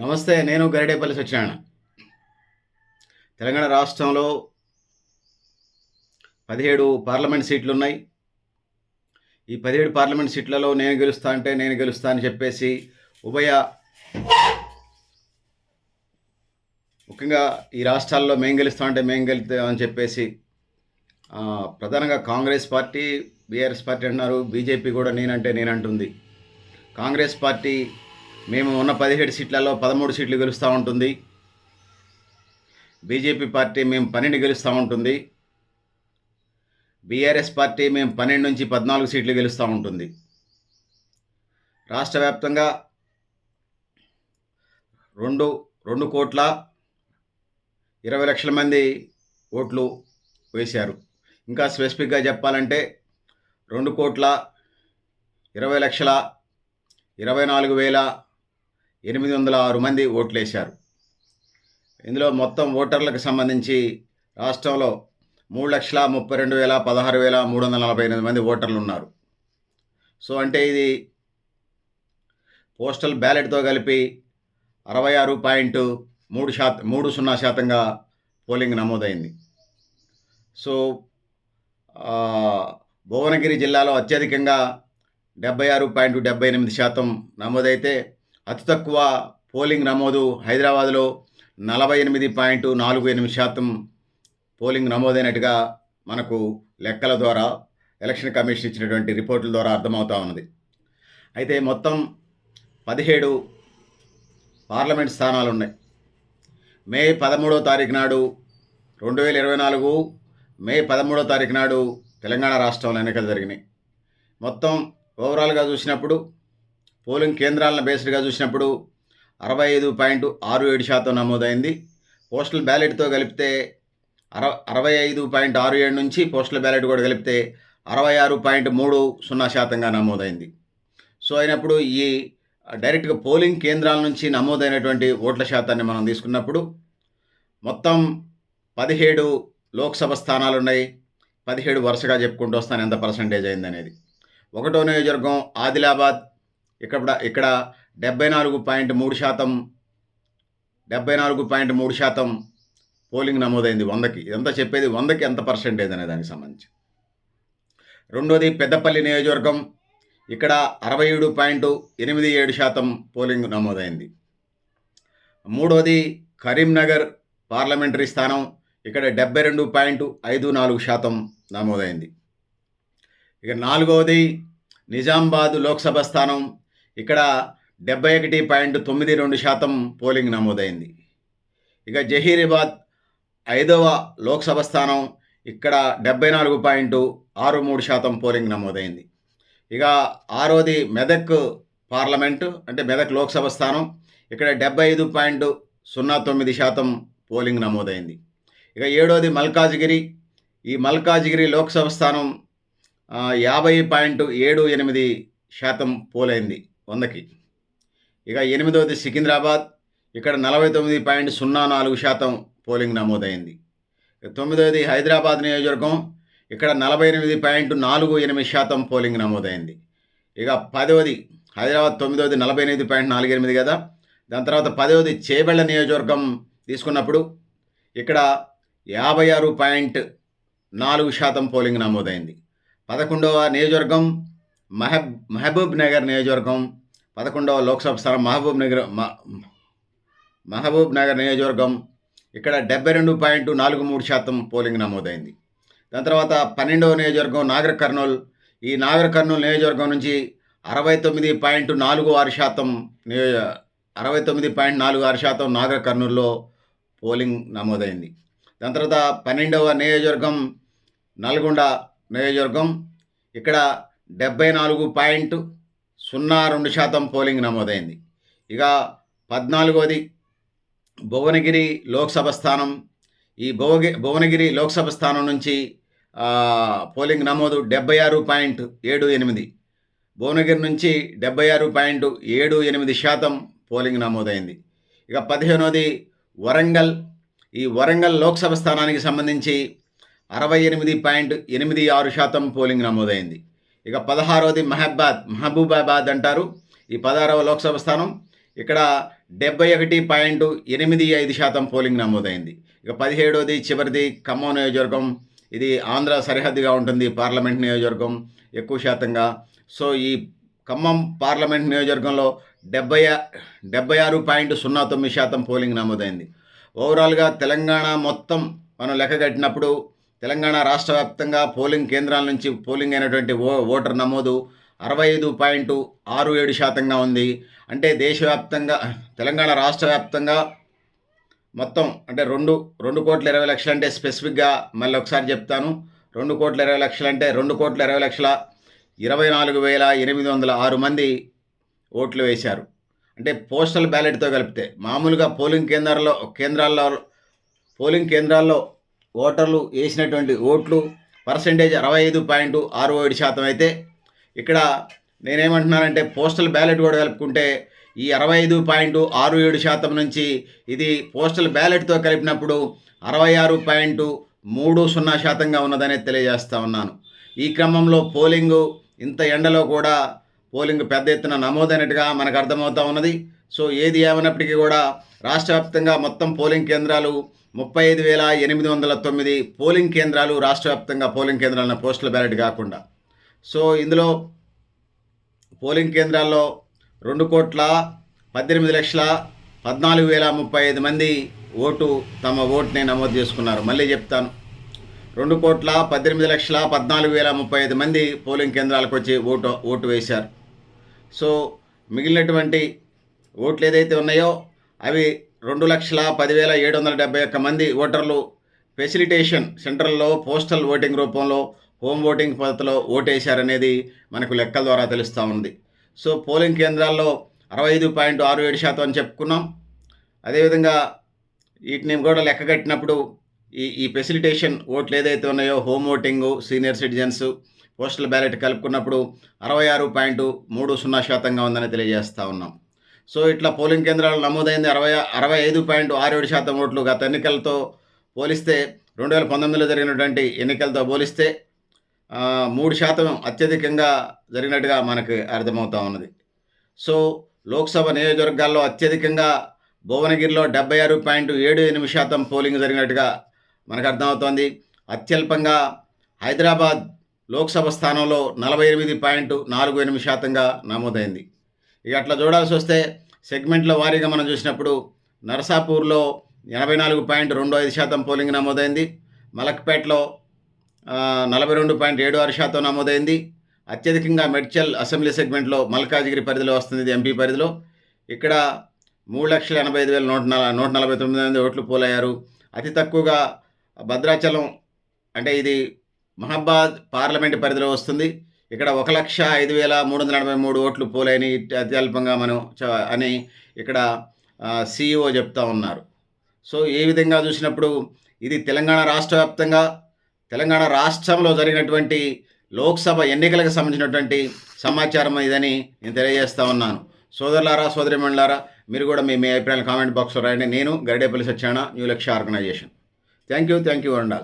నమస్తే నేను గరిడేపల్లి సత్యనారాయణ. తెలంగాణ రాష్ట్రంలో పదిహేడు పార్లమెంట్ సీట్లు ఉన్నాయి ఈ పదిహేడు పార్లమెంట్ సీట్లలో నేను గెలుస్తా అంటే నేను గెలుస్తా అని చెప్పేసి ఉభయ ముఖ్యంగా ఈ రాష్ట్రాల్లో మేము గెలుస్తా అంటే మేము గెలుస్తాం అని చెప్పేసి ప్రధానంగా కాంగ్రెస్ పార్టీ బీఆర్ఎస్ పార్టీ అంటున్నారు. బీజేపీ కూడా నేనంటే నేనంటుంది. కాంగ్రెస్ పార్టీ మేము ఉన్న పదిహేడు సీట్లలో పదమూడు సీట్లు గెలుస్తూ ఉంటుంది. బీజేపీ పార్టీ మేము పన్నెండు గెలుస్తూ ఉంటుంది. బీఆర్ఎస్ పార్టీ మేము పన్నెండు నుంచి పద్నాలుగు సీట్లు గెలుస్తూ ఉంటుంది. రాష్ట్ర వ్యాప్తంగా రెండు రెండు కోట్ల ఇరవై లక్షల మంది ఓట్లు వేశారు. ఇంకా స్పెసిఫిక్గా చెప్పాలంటే రెండు కోట్ల ఇరవై లక్షల ఇరవై నాలుగు వేల ఎనిమిది వందల ఆరు మంది ఓట్లేశారు. ఇందులో మొత్తం ఓటర్లకు సంబంధించి రాష్ట్రంలో మూడు లక్షల ముప్పై రెండు వేల పదహారు వేల మూడు వందల నలభై ఎనిమిది మంది ఓటర్లు ఉన్నారు సో అంటే ఇది పోస్టల్ బ్యాలెట్తో కలిపి అరవై ఆరు పాయింట్ మూడు శాతం మూడు సున్నా శాతంగా పోలింగ్ నమోదైంది. సో భువనగిరి జిల్లాలో అత్యధికంగా డెబ్బై ఆరు పాయింట్ డెబ్బై ఎనిమిది శాతం నమోదైతే అతి తక్కువ పోలింగ్ నమోదు హైదరాబాద్లో నలభై ఎనిమిది పాయింట్ నాలుగు ఎనిమిది శాతం పోలింగ్ నమోదైనట్టుగా మనకు లెక్కల ద్వారా ఎలక్షన్ కమిషన్ ఇచ్చినటువంటి రిపోర్టుల ద్వారా అర్థమవుతా ఉన్నది. అయితే మొత్తం పదిహేడు పార్లమెంట్ స్థానాలు ఉన్నాయి. మే పదమూడో తారీఖు నాడు రెండు వేల ఇరవై నాలుగు మే పదమూడో తారీఖు నాడు తెలంగాణ రాష్ట్రంలో ఎన్నికలు జరిగినాయి. మొత్తం ఓవరాల్గా చూసినప్పుడు పోలింగ్ కేంద్రాలను బేస్డ్గా చూసినప్పుడు అరవై ఐదు పాయింట్ ఆరు ఏడు శాతం నమోదైంది. పోస్టల్ బ్యాలెట్తో కలిపితే అర అరవై ఐదు పాయింట్ ఆరు ఏడు నుంచి పోస్టల్ బ్యాలెట్ కూడా కలిపితే అరవై ఆరు పాయింట్ మూడు సున్నా శాతంగా నమోదైంది. సో అయినప్పుడు ఈ డైరెక్ట్గా పోలింగ్ కేంద్రాల నుంచి నమోదైనటువంటి ఓట్ల శాతాన్ని మనం తీసుకున్నప్పుడు మొత్తం పదిహేడు లోక్సభ స్థానాలు ఉన్నాయి. పదిహేడు వరుసగా చెప్పుకుంటూ వస్తాను ఎంత పర్సంటేజ్ అయింది అనేది ఒకటో నియోజకవర్గం ఆదిలాబాద్ ఇక్కడ ఇక్కడ డెబ్బై నాలుగు పాయింట్ మూడు శాతం డెబ్బై నాలుగు పాయింట్ మూడు శాతం పోలింగ్ నమోదైంది వందకి. ఎంత చెప్పేది వందకి ఎంత పర్సెంటేజ్ అనే దానికి సంబంధించి. రెండోది పెద్దపల్లి నియోజకవర్గం. ఇక్కడ అరవై ఏడు పాయింట్ ఎనిమిది ఏడు శాతం పోలింగ్ నమోదైంది. మూడోది కరీంనగర్ పార్లమెంటరీ స్థానం. ఇక్కడ డెబ్బై రెండు పాయింట్ ఐదు నాలుగు శాతం నమోదైంది. ఇక నాలుగవది నిజామాబాద్ లోక్సభ స్థానం. ఇక్కడ డెబ్బై ఒకటి పాయింట్ తొమ్మిది రెండు శాతం పోలింగ్ నమోదైంది. ఇక జహీరాబాద్ ఐదవ లోక్సభ స్థానం ఇక్కడ డెబ్బై నాలుగు పాయింట్ ఆరు మూడు శాతం పోలింగ్ నమోదైంది. ఇక ఆరోది మెదక్ పార్లమెంటు అంటే మెదక్ లోక్సభ స్థానం ఇక్కడ డెబ్బై ఐదు పాయింట్ సున్నా తొమ్మిది శాతం పోలింగ్ నమోదైంది. ఇక ఏడోది మల్కాజ్గిరి. ఈ మల్కాజ్గిరి లోక్సభ స్థానం యాభై పాయింట్ ఏడు ఎనిమిది శాతం పోలైంది. వందకి. ఇక ఎనిమిదవది సికింద్రాబాద్. ఇక్కడ నలభై తొమ్మిది పాయింట్ సున్నా నాలుగు శాతం పోలింగ్ నమోదైంది. తొమ్మిదవది హైదరాబాద్ నియోజకవర్గం. ఇక్కడ నలభై ఎనిమిది పాయింట్ నాలుగు ఎనిమిది శాతం పోలింగ్ నమోదైంది. ఇక పదవది హైదరాబాద్ తొమ్మిదవది నలభై ఎనిమిది పాయింట్ నాలుగు ఎనిమిది కదా? దాని తర్వాత పదవది చేబెళ్ళ నియోజకవర్గం తీసుకున్నప్పుడు ఇక్కడ యాభై ఆరు పాయింట్ నాలుగు శాతం పోలింగ్ నమోదైంది. పదకొండవ నియోజకవర్గం మహబ్ మహబూబ్ నగర్ నియోజకవర్గం. పదకొండవ లోక్సభ స్థానం మహబూబ్ నగర్ మహబూబ్ నగర్ నియోజకవర్గం. ఇక్కడ డెబ్బై రెండు పాయింట్ నాలుగు మూడు శాతం పోలింగ్ నమోదైంది. దాని తర్వాత పన్నెండవ నియోజకవర్గం నాగర్ కర్నూలు. ఈ నాగర్ కర్నూలు నియోజకవర్గం నుంచి అరవై తొమ్మిది పాయింట్ నాలుగు ఆరు శాతం నియోజ అరవై తొమ్మిది పాయింట్ నాలుగు ఆరు శాతం నాగర్ కర్నూల్లో పోలింగ్ నమోదైంది. దాని తర్వాత పన్నెండవ నియోజకవర్గం నల్గొండ నియోజకవర్గం. ఇక్కడ డెబ్బై నాలుగు పాయింట్ సున్నా రెండు శాతం పోలింగ్ నమోదైంది. ఇక పద్నాలుగోది భువనగిరి లోక్సభ స్థానం. ఈ భువగి భువనగిరి లోక్సభ స్థానం నుంచి పోలింగ్ నమోదు డెబ్బై ఆరు పాయింట్ ఏడు ఎనిమిది. భువనగిరి నుంచి డెబ్బై ఆరు పాయింట్ ఏడు ఎనిమిది శాతం పోలింగ్ నమోదైంది. ఇక పదిహేనోది వరంగల్. ఈ వరంగల్ లోక్సభ స్థానానికి సంబంధించి అరవై ఎనిమిది పాయింట్ ఎనిమిది ఆరు శాతం పోలింగ్ నమోదైంది. ఇక పదహారవది మహబాద్ మహబూబాబాద్ అంటారు. ఈ పదహారవ లోక్సభ స్థానం ఇక్కడ డెబ్బై ఒకటి పాయింట్ ఎనిమిది ఐదు శాతం పోలింగ్ నమోదైంది. ఇక పదిహేడోది చివరిది ఖమ్మం నియోజకవర్గం. ఇది ఆంధ్ర సరిహద్దుగా ఉంటుంది పార్లమెంట్ నియోజకవర్గం ఎక్కువ శాతంగా. సో ఈ ఖమ్మం పార్లమెంట్ నియోజకవర్గంలో డెబ్బై డెబ్బై ఆరు పాయింట్ సున్నా తొమ్మిది శాతం పోలింగ్ నమోదైంది. ఓవరాల్గా తెలంగాణ మొత్తం మనం లెక్క కట్టినప్పుడు తెలంగాణ రాష్ట్ర వ్యాప్తంగా పోలింగ్ కేంద్రాల నుంచి పోలింగ్ అయినటువంటి ఓ ఓటర్ నమోదు అరవై ఐదు పాయింట్ ఆరు ఏడు శాతంగా ఉంది. అంటే దేశవ్యాప్తంగా తెలంగాణ రాష్ట్ర వ్యాప్తంగా మొత్తం అంటే రెండు రెండు కోట్ల ఇరవై లక్షలు అంటే స్పెసిఫిక్గా మళ్ళీ ఒకసారి చెప్తాను. రెండు కోట్ల ఇరవై లక్షలు అంటే రెండు కోట్ల ఇరవై లక్షల ఇరవై నాలుగు వేల ఎనిమిది వందల ఆరు మంది ఓట్లు వేశారు. అంటే పోస్టల్ బ్యాలెట్తో కలిపితే మామూలుగా పోలింగ్ కేంద్రాల్లో కేంద్రాల్లో పోలింగ్ కేంద్రాల్లో ఓటర్లు వేసినటువంటి ఓట్లు పర్సంటేజ్ అరవై ఐదు పాయింట్ ఆరు ఏడు శాతం అయితే ఇక్కడ నేనేమంటున్నానంటే పోస్టల్ బ్యాలెట్ కూడా కలుపుకుంటే ఈ అరవై ఐదు పాయింట్ ఆరు ఏడు శాతం నుంచి ఇది పోస్టల్ బ్యాలెట్తో కలిపినప్పుడు అరవై ఆరు పాయింట్ మూడు సున్నా శాతంగా ఉన్నదని తెలియజేస్తా ఉన్నాను. ఈ క్రమంలో పోలింగు ఇంత ఎండలో కూడా పోలింగ్ పెద్ద ఎత్తున నమోదైనట్టుగా మనకు అర్థమవుతా ఉన్నది. సో ఏది ఏమైనప్పటికీ కూడా రాష్ట్ర వ్యాప్తంగా మొత్తం పోలింగ్ కేంద్రాలు ముప్పై ఐదు వేల ఎనిమిది వందల తొమ్మిది పోలింగ్ కేంద్రాలు రాష్ట్ర వ్యాప్తంగా పోలింగ్ కేంద్రాలను పోస్టల్ బ్యాలెట్ కాకుండా. సో ఇందులో పోలింగ్ కేంద్రాల్లో రెండు కోట్ల పద్దెనిమిది లక్షల పద్నాలుగు వేల ముప్పై ఐదు మంది ఓటు తమ ఓటుని నమోదు చేసుకున్నారు. మళ్ళీ చెప్తాను. రెండు కోట్ల పద్దెనిమిది లక్షల పద్నాలుగు వేల ముప్పై ఐదు మంది పోలింగ్ కేంద్రాలకు వచ్చి ఓటు ఓటు వేశారు. సో మిగిలినటువంటి ఓట్లు ఏదైతే ఉన్నాయో అవి రెండు లక్షల పదివేల ఏడు వందల డెబ్బై ఒక్క మంది ఓటర్లు ఫెసిలిటేషన్ సెంటర్లో పోస్టల్ ఓటింగ్ రూపంలో హోమ్ ఓటింగ్ పద్ధతిలో ఓటేశారనేది మనకు లెక్కల ద్వారా తెలుస్తూ ఉంది. సో పోలింగ్ కేంద్రాల్లో అరవై ఐదు పాయింట్ ఆరు ఏడు శాతం అని చెప్పుకున్నాం. అదేవిధంగా వీటిని కూడా లెక్క కట్టినప్పుడు ఈ ఈ ఫెసిలిటేషన్ ఓట్లు ఏదైతే ఉన్నాయో home voting senior citizens postal ballot కలుపుకున్నప్పుడు అరవై ఆరు పాయింట్ మూడు సున్నా శాతంగా ఉందని తెలియజేస్తూ ఉన్నాం. సో ఇట్లా పోలింగ్ కేంద్రాలు నమోదైంది అరవై అరవై ఐదు పాయింట్ ఆరు ఏడు శాతం ఓట్లు గత ఎన్నికలతో పోలిస్తే రెండు వేల పంతొమ్మిదిలో జరిగినటువంటి ఎన్నికలతో పోలిస్తే మూడు శాతం అత్యధికంగా జరిగినట్టుగా మనకు అర్థమవుతా ఉన్నది. సో లోక్సభ నియోజకవర్గాల్లో అత్యధికంగా భువనగిరిలో డెబ్బై ఆరు పాయింట్ ఏడు ఎనిమిది శాతం పోలింగ్ జరిగినట్టుగా మనకు అర్థమవుతోంది. అత్యల్పంగా హైదరాబాద్ లోక్సభ స్థానంలో నలభై ఎనిమిది పాయింట్ నాలుగు ఎనిమిది శాతంగా నమోదైంది. ఇక అట్లా చూడాల్సి వస్తే సెగ్మెంట్ల వారీగా మనం చూసినప్పుడు నరసాపూర్లో ఎనభై నాలుగు పాయింట్ రెండు ఐదు శాతం పోలింగ్ నమోదైంది. మలక్పేటలో నలభై రెండు పాయింట్ ఏడు ఆరు శాతం నమోదైంది. అత్యధికంగా మెడ్చల్ అసెంబ్లీ సెగ్మెంట్లో మల్కాజిగిరి పరిధిలో వస్తుంది ఎంపీ పరిధిలో. ఇక్కడ మూడు లక్షల ఎనభై ఐదు వేల నూట నల నూట నలభై తొమ్మిది మంది ఓట్లు పోలయ్యారు. అతి తక్కువగా భద్రాచలం అంటే ఇది మహబాద్ పార్లమెంట్ పరిధిలో వస్తుంది. ఇక్కడ ఒక లక్ష ఐదు వేల మూడు వందల నలభై మూడు ఓట్లు పోలేని అత్యల్పంగా మనం చ- అని ఇక్కడ సిఇఓ చెప్తా ఉన్నారు. సో ఏ విధంగా చూసినప్పుడు ఇది తెలంగాణ రాష్ట్ర వ్యాప్తంగా తెలంగాణ రాష్ట్రంలో జరిగినటువంటి లోక్సభ ఎన్నికలకు సంబంధించినటువంటి సమాచారం ఇదని నేను తెలియజేస్తా ఉన్నాను. సోదరులారా సోదరిమణులారా మీరు కూడా మీ మీ అభిప్రాయాలు కామెంట్ బాక్స్లో రాయండి. నేను Garidepalli సత్యాన new Lakshya organisation. Thank you thank you and